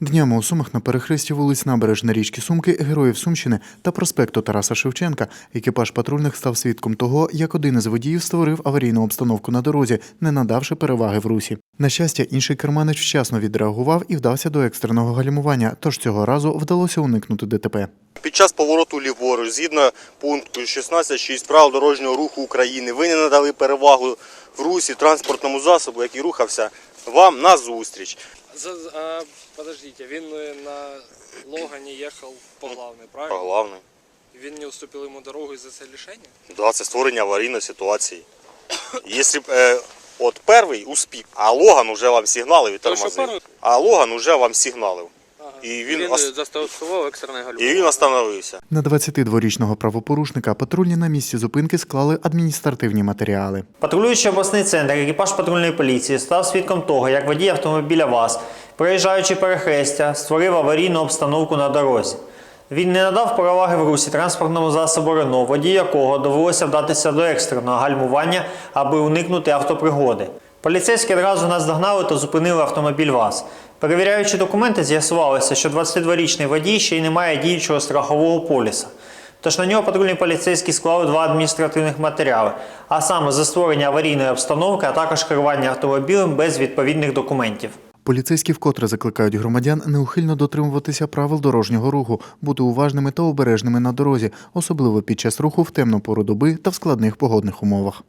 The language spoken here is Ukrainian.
Днями у Сумах на перехресті вулиць Набережна річки Сумки, Героїв Сумщини та проспекту Тараса Шевченка екіпаж патрульних став свідком того, як один із водіїв створив аварійну обстановку на дорозі, не надавши переваги в русі. На щастя, інший керманич вчасно відреагував і вдався до екстреного гальмування, тож цього разу вдалося уникнути ДТП. Під час повороту ліворуч, згідно пункту 16.6 правил дорожнього руху України, ви не надали перевагу в русі транспортному засобу, який рухався вам назустріч. За, а, подождите, він е, на Логані їхав по главний, правильно? Головне. Він не уступив йому дорогу із-за це лишення? Да, це створення аварійної ситуації. Якщо б е, от перший успіх, а Логан уже вам сигналив і То, тормозив. А Логан уже вам сигналив. І Він, він, ос- застосував екстрене і він остановився. На 22-річного правопорушника патрульні на місці зупинки склали адміністративні матеріали. Патрулюючи обласний центр, екіпаж патрульної поліції став свідком того, як водій автомобіля ВАЗ, проїжджаючи перехрестя, створив аварійну обстановку на дорозі. Він не надав переваги в русі транспортному засобу Рено, водій якого довелося вдатися до екстреного гальмування, аби уникнути автопригоди. Поліцейські одразу наздогнали та зупинили автомобіль ВАЗ. Перевіряючи документи, з'ясувалося, що 22-річний водій ще й не має діючого страхового поліса. Тож на нього патрульні поліцейські склали два адміністративних матеріали, а саме за створення аварійної обстановки, а також керування автомобілем без відповідних документів. Поліцейські вкотре закликають громадян неухильно дотримуватися правил дорожнього руху, бути уважними та обережними на дорозі, особливо під час руху в темну пору доби та в складних погодних умовах.